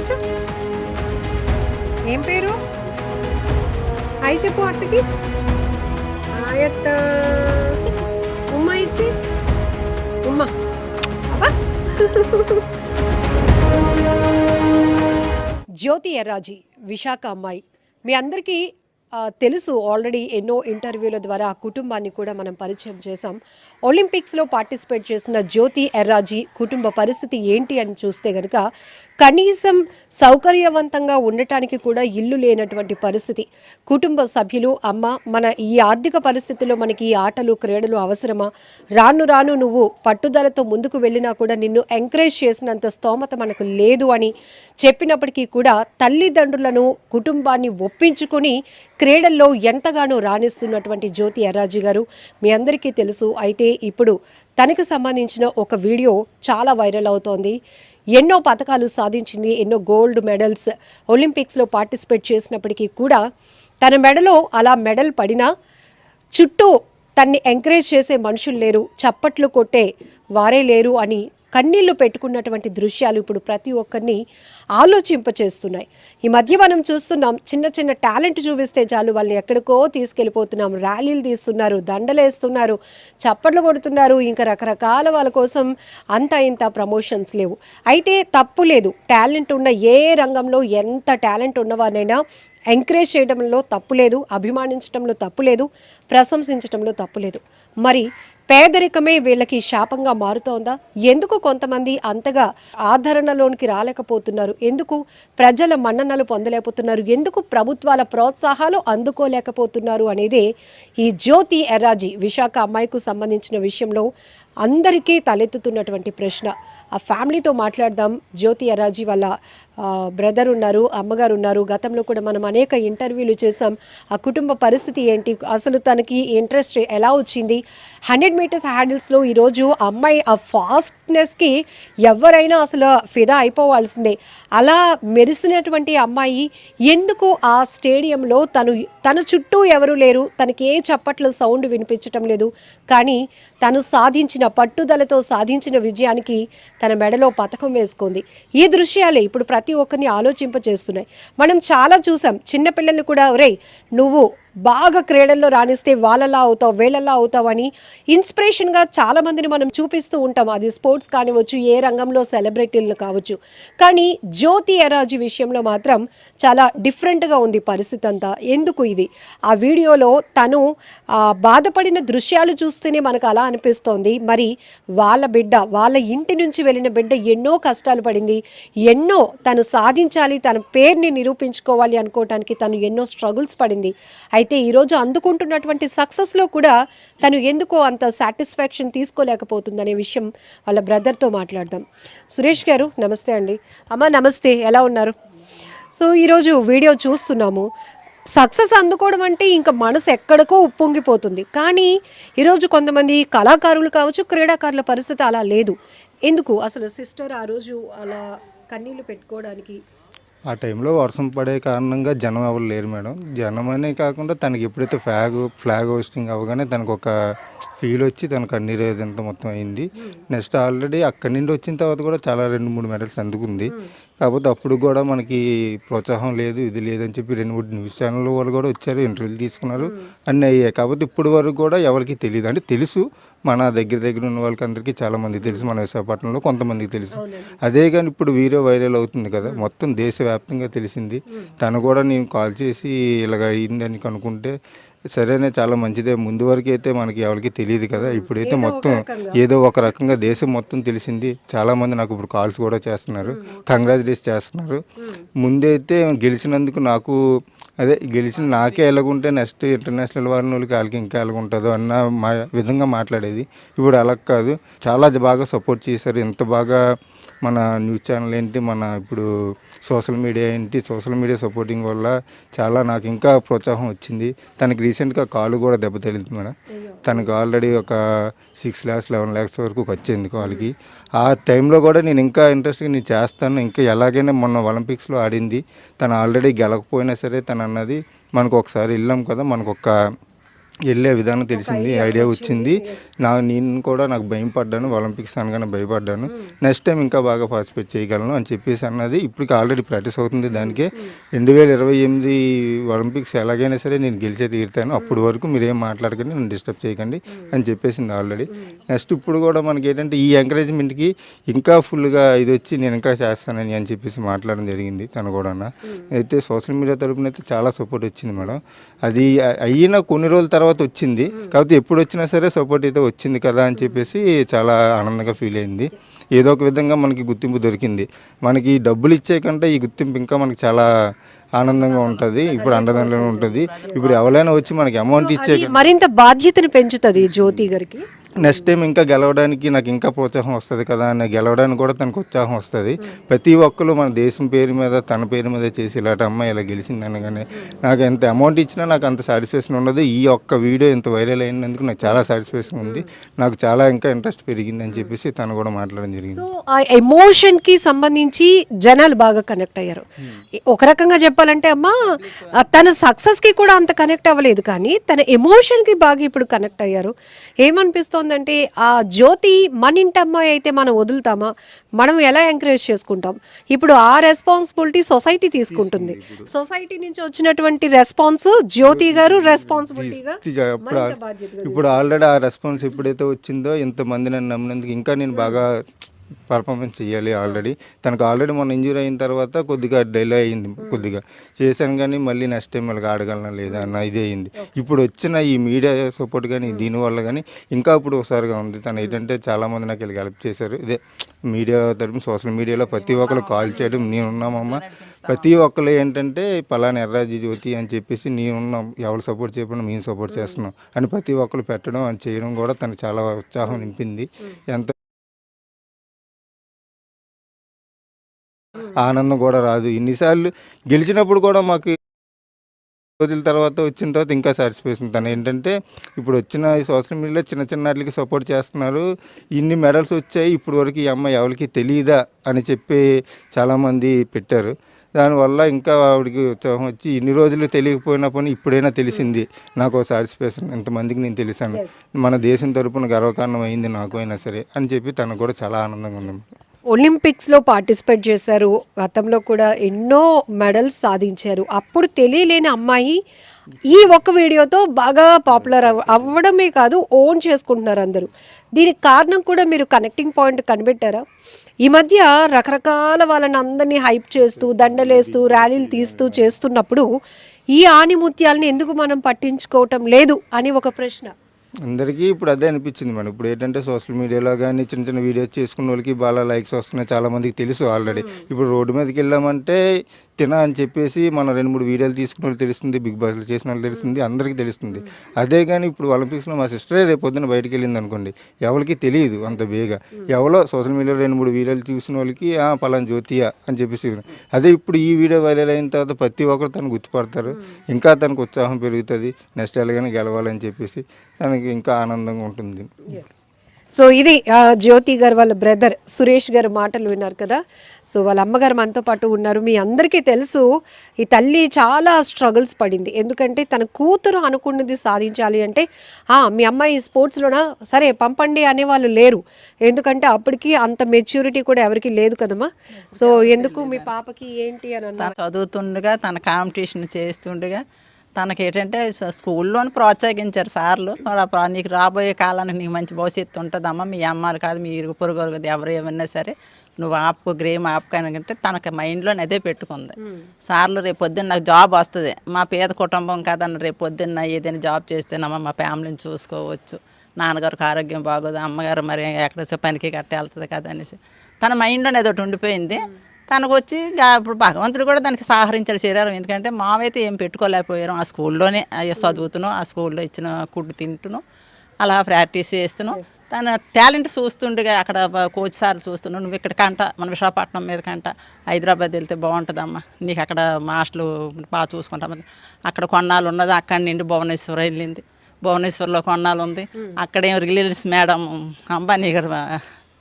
చూపించు ఏం పేరు? అయి చెప్పు అత్తకి ఆయత్త ఉమ్మ ఇచ్చి. ఉమ్మ. జ్యోతి ఎర్రాజీ విశాఖ అమ్మాయి. మీ అందరికీ తెలుసు ఆల్రెడీ ఎన్నో ఇంటర్వ్యూల ద్వారా ఆ కుటుంబాన్ని కూడా మనం పరిచయం చేశాం. ఒలింపిక్స్లో పార్టిసిపేట్ చేసిన జ్యోతి ఎర్రాజీ కుటుంబ పరిస్థితి ఏంటి అని చూస్తే కనుక కనీసం సౌకర్యవంతంగా ఉండటానికి కూడా ఇల్లు లేనటువంటి పరిస్థితి. కుటుంబ సభ్యులు అమ్మ మన ఈ ఆర్థిక పరిస్థితిలో మనకి ఈ ఆటలు క్రీడలు అవసరమా? రాను రాను నువ్వు పట్టుదలతో ముందుకు వెళ్ళినా కూడా నిన్ను ఎంకరేజ్ చేసినంత స్తోమత మనకు లేదు అని చెప్పినప్పటికీ కూడా తల్లిదండ్రులను కుటుంబాన్ని ఒప్పించుకొని క్రీడల్లో ఎంతగానో రాణిస్తున్నటువంటి జ్యోతి ఎర్రాజీ గారు మీ అందరికీ తెలుసు. అయితే ఇప్పుడు తనకు సంబంధించిన ఒక వీడియో చాలా వైరల్ అవుతోంది. ఎన్నో పథకాలు సాధించింది ఎన్నో గోల్డ్ మెడల్స్ ఒలింపిక్స్లో పార్టిసిపేట్ చేసినప్పటికీ కూడా తన మెడలో అలా మెడల్ పడినా చుట్టూ తన్ని ఎంకరేజ్ చేసే మనుషులు లేరు. చప్పట్లు కొట్టే వారే లేరు అని కన్నీళ్ళు పెట్టుకున్నటువంటి దృశ్యాలు ఇప్పుడు ప్రతి ఒక్కరిని ఆలోచింపచేస్తున్నాయి. ఈ మధ్య మనం చూస్తున్నాం చిన్న చిన్న టాలెంట్ చూపిస్తే చాలు వాళ్ళని ఎక్కడికో తీసుకెళ్ళిపోతున్నాం. ర్యాలీలు తీస్తున్నారు దండలేస్తున్నారు చప్పట్లు కొడుతున్నారు. ఇంకా రకరకాల వాళ్ళ కోసం అంత ఇంత ప్రమోషన్స్ లేవు. అయితే తప్పు లేదు. టాలెంట్ ఉన్న ఏ రంగంలో ఎంత టాలెంట్ ఉన్నవారైనా ఎంకరేజ్ చేయడంలో తప్పు లేదు అభిమానించడంలో తప్పు లేదు ప్రశంసించడంలో తప్పు లేదు. మరి పేదరికమే వీళ్ళకి శాపంగా మారుతోందా? ఎందుకు కొంతమంది అంతగా ఆదరణలోనికి రాలేకపోతున్నారు? ఎందుకు ప్రజల మన్ననలు పొందలేకపోతున్నారు? ఎందుకు ప్రభుత్వాల ప్రోత్సాహాలు అందుకోలేకపోతున్నారు? అనేది ఈ జ్యోతి ఎర్రాజీ విశాఖ అమ్మాయికు సంబంధించిన విషయంలో అందరికీ తలెత్తుతున్నటువంటి ప్రశ్న. ఆ ఫ్యామిలీతో మాట్లాడదాం. జ్యోతి అరాజీ వాళ్ళ బ్రదర్ ఉన్నారు అమ్మగారు ఉన్నారు. గతంలో కూడా మనం అనేక ఇంటర్వ్యూలు చేసాం ఆ కుటుంబ పరిస్థితి ఏంటి? అసలు తనకి ఇంట్రెస్ట్ ఎలా వచ్చింది? హండ్రెడ్ మీటర్స్ హ్యాండిల్స్లో ఈరోజు అమ్మాయి ఆ ఫాస్ట్నెస్కి ఎవరైనా అసలు ఫిదా అయిపోవాల్సిందే. అలా మెరిసినటువంటి అమ్మాయి ఎందుకు ఆ స్టేడియంలో తను తన చుట్టూ ఎవరు లేరు? తనకి ఏ చప్పట్ల సౌండ్ వినిపించటం లేదు. కానీ తను సాధించిన పట్టుదలతో సాధించిన విజయానికి తన మెడలో పథకం వేసుకుంది. ఈ దృశ్యాలే ఇప్పుడు ప్రతి ఒక్కరిని ఆలోచింపచేస్తున్నాయి మనం చాలా చూసాం. చిన్నపిల్లల్ని కూడా ఒరే నువ్వు బాగా క్రీడల్లో రాణిస్తే వాళ్ళలా అవుతావు వీళ్ళలా అవుతావు అని ఇన్స్పిరేషన్గా చాలా మందిని మనం చూపిస్తూ ఉంటాం. అది స్పోర్ట్స్ కానివచ్చు ఏ రంగంలో సెలబ్రిటీలు కావచ్చు. కానీ జ్యోతి ఎరాజీ విషయంలో మాత్రం చాలా డిఫరెంట్గా ఉంది పరిస్థితి అంతా. ఎందుకు ఇది? ఆ వీడియోలో తను బాధపడిన దృశ్యాలు చూస్తేనే మనకు అలా అనిపిస్తోంది. మరి వాళ్ళ బిడ్డ వాళ్ళ ఇంటి నుంచి వెళ్ళిన బిడ్డ ఎన్నో కష్టాలు పడింది. ఎన్నో తను సాధించాలి తన పేరుని నిరూపించుకోవాలి అనుకోవటానికి తను ఎన్నో స్ట్రగుల్స్ పడింది. అయితే ఈరోజు అందుకుంటున్నటువంటి సక్సెస్లో కూడా తను ఎందుకో అంత సాటిస్ఫాక్షన్ తీసుకోలేకపోతుందనే విషయం వాళ్ళ బ్రదర్తో మాట్లాడదాం. సురేష్ గారు నమస్తే అండి. అమ్మ నమస్తే. ఎలా ఉన్నారు? సో ఈరోజు వీడియో చూస్తున్నాము. సక్సెస్ అందుకోవడం అంటే ఇంకా మనసు ఎక్కడికో ఉప్పొంగిపోతుంది. కానీ ఈరోజు కొంతమంది కళాకారులు కావచ్చు క్రీడాకారుల పరిస్థితి అలా లేదు. ఎందుకు? అసలు సిస్టర్ ఆ రోజు అలా కన్నీళ్ళు పెట్టుకోవడానికి ఆ టైంలో వర్షం పడే కారణంగా జనం ఎవరు లేరు మేడం. జనం అనే కాకుండా తనకి ఎప్పుడైతే ఫ్లాగ్ ఫ్లాగ్ హోస్టింగ్ అవ్వగానే తనకు ఒక ఫీల్ వచ్చి తనకు అన్ని ఇదంతా మొత్తం అయింది. నెక్స్ట్ ఆల్రెడీ అక్కడి నుండి వచ్చిన తర్వాత కూడా చాలా రెండు మూడు మెడల్స్ అందుకుంది. కాకపోతే అప్పుడు కూడా మనకి ప్రోత్సాహం లేదు ఇది లేదని చెప్పి రెండు మూడు న్యూస్ ఛానల్ వాళ్ళు కూడా వచ్చారు ఇంటర్వ్యూలు తీసుకున్నారు అన్నీ అయ్యాయి. కాకపోతే ఇప్పుడు వరకు కూడా ఎవరికి తెలియదు అంటే తెలుసు మన దగ్గర దగ్గర ఉన్న వాళ్ళకి అందరికీ చాలా మందికి తెలుసు మన విశాఖపట్నంలో కొంతమందికి తెలుసు. అదే కానీ ఇప్పుడు వీడియో వైరల్ అవుతుంది కదా మొత్తం దేశవ్యాప్తంగా తెలిసింది. తను కూడా నేను కాల్ చేసి ఇలాగ అయిందని కనుక్కుంటే సరేనే చాలా మంచిదే. ముందు వరకు అయితే మనకి ఎవరికి తెలియదు కదా. ఇప్పుడైతే మొత్తం ఏదో ఒక రకంగా దేశం మొత్తం తెలిసింది. చాలా మంది నాకు ఇప్పుడు కాల్స్ కూడా చేస్తున్నారు. కంగ్రాచులేట్ చేస్తున్నారు. ముందైతే గెలిచినందుకు నాకు అదే గెలిచిన నాకే ఎలాగుంటే నెక్స్ట్ ఇంటర్నేషనల్ వారిని వాళ్ళకి వాళ్ళకి ఇంకా ఎలాగుంటుందో అన్న మా విధంగా మాట్లాడేది. ఇప్పుడు అలా కాదు. చాలా బాగా సపోర్ట్ చేశారు. ఎంత బాగా మన న్యూస్ ఛానల్ ఏంటి మన ఇప్పుడు సోషల్ మీడియా ఏంటి సోషల్ మీడియా సపోర్టింగ్ వల్ల చాలా నాకు ఇంకా ప్రోత్సాహం వచ్చింది. తనకి రీసెంట్గా కాలు కూడా దెబ్బతగిలింది మేడం. తనకు ఆల్రెడీ ఒక సిక్స్ ల్యాక్స్ లెవెన్ ల్యాక్స్ వరకు వచ్చింది కాలుకి ఆ టైంలో కూడా నేను ఇంకా ఇంట్రెస్ట్గా నేను చేస్తాను. ఇంకా ఎలాగైనా మొన్న ఒలింపిక్స్లో ఆడింది. తను ఆల్రెడీ గెలకపోయినా సరే తను అన్నది మనకు ఒకసారి వెళ్ళాం కదా మనకు ఒక వెళ్ళే విధానం తెలిసింది ఐడియా వచ్చింది. నా నేను కూడా నాకు భయం పడ్డాను ఒలింపిక్స్ అనగానే భయపడ్డాను. నెక్స్ట్ టైం ఇంకా బాగా పార్టిసిపేట్ చేయగలను అని చెప్పేసి అన్నది ఇప్పటికి ఆల్రెడీ ప్రాక్టీస్ అవుతుంది దానికే. రెండు వేల ఇరవై ఎనిమిది ఒలింపిక్స్ ఎలాగైనా సరే నేను గెలిచే తీరుతాను. అప్పటి వరకు మీరు ఏం మాట్లాడకండి నన్ను డిస్టర్బ్ చేయకండి అని చెప్పేసింది ఆల్రెడీ నెక్స్ట్ ఇప్పుడు కూడా మనకి ఏంటంటే ఈ ఎంకరేజ్మెంట్కి ఇంకా ఫుల్గా ఇది వచ్చి నేను ఇంకా చేస్తానని అని చెప్పేసి మాట్లాడడం జరిగింది తను కూడా అయితే సోషల్ మీడియా తరపున అయితే చాలా సపోర్ట్ వచ్చింది మేడం. అది అయిన కొన్ని రోజుల తర్వాత వచ్చింది. కాకపోతే ఎప్పుడు వచ్చినా సరే సపోర్ట్ అయితే వచ్చింది కదా అని చెప్పేసి చాలా ఆనందంగా ఫీల్ అయింది. ఏదో ఒక విధంగా మనకి గుర్తింపు దొరికింది. మనకి డబ్బులు ఇచ్చే కంటే ఈ గుర్తింపు ఇంకా మనకి చాలా ఆనందంగా ఉంటుంది. ఇప్పుడు అండదండలో ఉంటుంది. ఇప్పుడు ఎవరైనా వచ్చి మనకి అమౌంట్ ఇచ్చే మరింత బాధ్యతను పెంచుతుంది జ్యోతి గారికి? నెక్స్ట్ టైం ఇంకా గెలవడానికి నాకు ఇంకా ప్రోత్సాహం వస్తుంది కదా అని గెలవడానికి కూడా తనకు ఉత్సాహం వస్తుంది. ప్రతి ఒక్కరు మన దేశం పేరు మీద తన పేరు మీద చేసి ఇలాంటి అమ్మాయి ఇలా గెలిచింది అనగానే నాకు ఎంత అమౌంట్ ఇచ్చినా నాకు అంత సాటిస్ఫాక్షన్ ఉండదు. ఈ ఒక్క వీడియో ఇంత వైరల్ అయినందుకు నాకు చాలా సాటిస్ఫాక్షన్ ఉంది. నాకు చాలా ఇంకా ఇంట్రెస్ట్ పెరిగింది అని చెప్పేసి తను కూడా మాట్లాడడం జరిగింది. ఆ ఎమోషన్కి సంబంధించి జనాలు బాగా కనెక్ట్ అయ్యారు. ఒక రకంగా చెప్పాలంటే అమ్మా తన సక్సెస్కి కూడా అంత కనెక్ట్ అవ్వలేదు కానీ తన ఎమోషన్కి బాగా ఇప్పుడు కనెక్ట్ అయ్యారు. ఏమనిపిస్తోందంటే ఆ జ్యోతి మన ఇంటి అమ్మాయి అయితే మనం వదులుతామా? మనం ఎలా ఎంకరేజ్ చేసుకుంటాం? ఇప్పుడు ఆ రెస్పాన్సిబిలిటీ సొసైటీ తీసుకుంటుంది. సొసైటీ నుంచి వచ్చినటువంటి రెస్పాన్స్ జ్యోతి గారు రెస్పాన్సిబిలిటీగా ఇప్పుడు ఇప్పుడు ఆల్రెడీ ఆ రెస్పాన్స్ ఎప్పుడైతే వచ్చిందో ఇంతమంది నన్ను నమ్మినందుకు ఇంకా నేను బాగా పర్ఫార్మెన్స్ చేయాలి ఆల్రెడీ తనకు ఆల్రెడీ మొన్న ఇంజూరీ అయిన తర్వాత కొద్దిగా డిలే అయింది కొద్దిగా. చేశాను కానీ మళ్ళీ నెక్స్ట్ టైం వాళ్ళకి ఆడగలనా లేదా అన్న ఇదే అయింది. ఇప్పుడు వచ్చిన ఈ మీడియా సపోర్ట్ కానీ దీనివల్ల కానీ ఇంకా ఇప్పుడు ఒకసారిగా ఉంది. తను ఏంటంటే చాలామంది నాకు వీళ్ళకి హెల్ప్ చేశారు. ఇదే మీడియా తరపున సోషల్ మీడియాలో ప్రతి ఒక్కరు కాల్ చేయడం నేను ఉన్నామమ్మా ప్రతి ఒక్కరు ఏంటంటే పలానా ఎర్రాజీ జ్యోతి అని చెప్పేసి నేను ఉన్నాం ఎవరు సపోర్ట్ చేయకుండా మేము సపోర్ట్ చేస్తున్నాం అని ప్రతి ఒక్కరు పెట్టడం అని చేయడం కూడా తనకు చాలా ఉత్సాహం నింపింది. ఎంత ఆనందం కూడా రాదు. ఇన్నిసార్లు గెలిచినప్పుడు కూడా మాకు రోజుల తర్వాత వచ్చిన తర్వాత ఇంకా సాటిస్ఫాక్షన్ తను. ఏంటంటే ఇప్పుడు వచ్చిన ఈ సోషల్ మీడియాలో చిన్న చిన్న వాటికి సపోర్ట్ చేస్తున్నారు. ఇన్ని మెడల్స్ వచ్చాయి ఇప్పుడు వరకు ఈ అమ్మాయి ఎవరికి తెలియదా అని చెప్పి చాలామంది పెట్టారు. దానివల్ల ఇంకా ఆవిడకి ఉత్సాహం వచ్చి ఇన్ని రోజులు తెలియకపోయినా పని ఇప్పుడైనా తెలిసింది. నాకు సాటిస్ఫాక్షన్ ఇంతమందికి నేను తెలిసాను. మన దేశం తరపున గర్వకారణం అయింది నాకు అయినా సరే అని చెప్పి తనకు కూడా చాలా ఆనందంగా ఉంది. ఒలింపిక్స్లో పార్టిసిపేట్ చేశారు. గతంలో కూడా ఎన్నో మెడల్స్ సాధించారు. అప్పుడు తెలియలేని అమ్మాయి ఈ ఒక్క వీడియోతో బాగా పాపులర్ అవ్వడమే కాదు ఓన్ చేసుకుంటున్నారు అందరూ. దీనికి కారణం కూడా మీరు కనెక్టింగ్ పాయింట్ కనిపెట్టారా? ఈ మధ్య రకరకాల వాళ్ళని అందరినీ హైప్ చేస్తూ దండలేస్తూ ర్యాలీలు తీస్తూ చేస్తున్నప్పుడు ఈ ఆణిముత్యాలని ఎందుకు మనం పట్టించుకోవటం లేదు అని ఒక ప్రశ్న. అందరికీ ఇప్పుడు అదే అనిపించింది మేడం. ఇప్పుడు ఏంటంటే సోషల్ మీడియాలో కానీ చిన్న చిన్న వీడియోస్ చేసుకున్న వాళ్ళకి బాగా లైక్స్ వస్తున్నాయి. చాలా మందికి తెలుసు ఆల్రెడీ. ఇప్పుడు రోడ్డు మీదకి వెళ్ళామంటే తిన అని చెప్పేసి మనం రెండు మూడు వీడియోలు తీసుకున్న వాళ్ళు తెలుస్తుంది. బిగ్ బాస్లో చేసిన వాళ్ళు తెలుస్తుంది. అందరికీ తెలుస్తుంది. అదే కానీ ఇప్పుడు ఒలింపిక్స్లో మా సిస్టరే రేపు పొద్దున్న బయటకు వెళ్ళింది అనుకోండి. ఎవరికి తెలియదు అంత బేగా. ఎవరో సోషల్ మీడియాలో రెండు మూడు వీడియోలు చూసిన వాళ్ళకి "ఆ, పలానా జ్యోతియా అని చెప్పేసి అదే ఇప్పుడు ఈ వీడియో వైరల్ అయిన తర్వాత ప్రతి ఒక్కరు తను గుర్తుపడతారు. ఇంకా తనకు ఉత్సాహం పెరుగుతుంది. నెక్స్ట్ ఎలాగైనా గెలవాలని చెప్పేసి. తనకి ఇంకా ఆనందంగా ఉంటుంది. సో ఇది జ్యోతి గారు వాళ్ళ బ్రదర్ సురేష్ గారు మాటలు విన్నారు కదా. సో వాళ్ళ అమ్మగారు మనతో పాటు ఉన్నారు. మీ అందరికీ తెలుసు ఈ తల్లి చాలా స్ట్రగుల్స్ పడింది. ఎందుకంటే తన కూతురు అనుకున్నది సాధించాలి అంటే "ఆ, మీ అమ్మాయి స్పోర్ట్స్లోనా? సరే పంపండి అనేవాళ్ళు లేరు. ఎందుకంటే అప్పటికి అంత మెచ్యూరిటీ కూడా ఎవరికి లేదు కదమ్మా. సో ఎందుకు మీ పాపకి ఏంటి అని చదువుతుండగా తన కాంపిటీషన్ చేస్తుండగా తనకి ఏంటంటే స్కూల్లోని ప్రోత్సహించారు సార్లు. నీకు రాబోయే కాలానికి నీకు మంచి భవిష్యత్తు ఉంటుందమ్మా. మీ అమ్మాలు కాదు మీ ఇరుగు పొరుగు ఎవరు ఏమన్నా సరే నువ్వు ఆపు గ్రేమ్ ఆపుకానంటే తనకి మైండ్లో అదే పెట్టుకుంది. సార్లు రేపు పొద్దున్న నాకు జాబ్ వస్తుంది. మా పేద కుటుంబం కదన్న రేపు పొద్దున్న ఏదైనా జాబ్ చేస్తేనమ్మా మా ఫ్యామిలీని చూసుకోవచ్చు. నాన్నగారికి ఆరోగ్యం బాగోదు అమ్మగారు మరి ఎక్కడ పనికి కట్ట వెళ్తుంది కదా అనేసి. తన మైండ్లో ఏదో ఉండిపోయింది. తనకు వచ్చి ఇప్పుడు భగవంతుడు కూడా దానికి సహకరించాడు శరీరం ఎందుకంటే మావైతే ఏం పెట్టుకోలేకపోయారు. ఆ స్కూల్లోనే అయ్యో చదువుతున్నాం ఆ స్కూల్లో ఇచ్చిన ఫుడ్ తింటున్నాం అలా ప్రాక్టీస్ చేస్తున్నాం తన టాలెంట్ చూస్తుండగా అక్కడ కోచ్ సార్ చూస్తున్నాం నువ్వు ఇక్కడ కంట మన విశాఖపట్నం మీద కంట హైదరాబాద్ వెళ్తే బాగుంటుందమ్మా. నీకు అక్కడ మాస్టర్లు బాగా చూసుకుంటాం అక్కడ కొన్నాళ్ళు ఉన్నది అక్కడి నుండి భువనేశ్వరం వెళ్ళింది. భువనేశ్వర్లో కొన్నాళ్ళు ఉంది. అక్కడేం రిలీజ్ మేడం అంబానీ గారు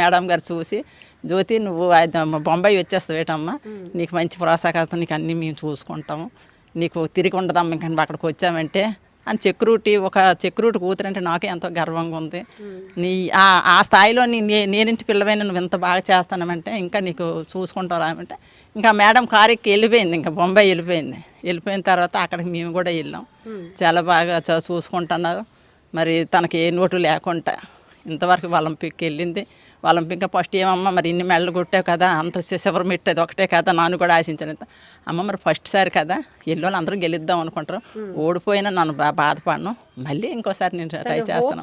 మేడం గారు చూసి జ్యోతి నువ్వు బొంబాయి వచ్చేస్తావు ఏటమ్మా? నీకు మంచి ప్రోత్సాహం నీకు అన్నీ మేము చూసుకుంటాము. నీకు తిరిగి ఉండదమ్మా ఇంకా అక్కడికి వచ్చామంటే అని సెక్యూరిటీ ఒక సెక్యూరిటీ కూతురు అంటే నాకే ఎంతో గర్వంగా ఉంది. నీ ఆ ఆ స్థాయిలో నీ నే- నేనింటి పిల్లవైన నువ్వు ఇంత బాగా చేస్తానంటే ఇంకా నీకు చూసుకుంటావు అంటే ఇంకా మేడం కారు ఎక్కి వెళ్ళిపోయింది ఇంకా బొంబాయి వెళ్ళిపోయింది. వెళ్ళిపోయిన తర్వాత అక్కడికి మేము కూడా వెళ్ళాం. చాలా బాగా చూసుకుంటున్నారు. మరి తనకి ఏ నోటు లేకుండా ఇంతవరకు ఒలింపిక్కి వెళ్ళింది. ఒలింపిక్ ఫస్ట్ ఏమమ్మా మరి ఇన్ని మెడలు కొట్టావు కదా అంత శివరం పెట్టేది ఒకటే కదా నాను కూడా ఆశించాను. అమ్మ మరి ఫస్ట్ సారి కదా ఎల్లోళ్ళు అందరూ గెలుద్దాం అనుకుంటారు. ఓడిపోయినా నన్ను బాధపడను. మళ్ళీ ఇంకోసారి నేను ట్రై చేస్తాను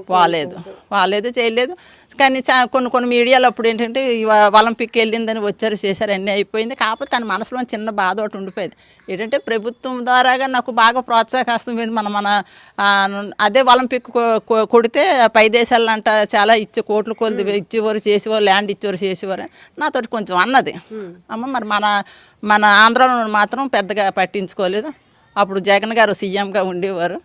పోలేదు పోలేదు చేయలేదు. కానీ చా- కొన్ని కొన్ని మీడియాలో అప్పుడు ఏంటంటే ఒలింపిక్ వెళ్ళిందని వచ్చారు చేశారు అన్నీ అయిపోయింది. కాకపోతే తన మనసులో చిన్న బాధ ఒకటి ఉండిపోయింది. ఏంటంటే ప్రభుత్వం ద్వారాగా నాకు బాగా ప్రోత్సాహస్తుంది మన మన అదే ఒలింపిక్ కొడితే పై దేశాలంట చాలా ఇచ్చే కోట్లు కొలిది ఇచ్చేవారు చేసేవారు ల్యాండ్ ఇచ్చేవారు చేసేవారు నాతోటి కొంచెం అన్నది. అమ్మ మరి మన మన ఆంధ్రాలో మాత్రం పెద్దగా పట్టించుకోలేదు. అప్పుడు జగన్ గారు సీఎంగా ఉండేవారు.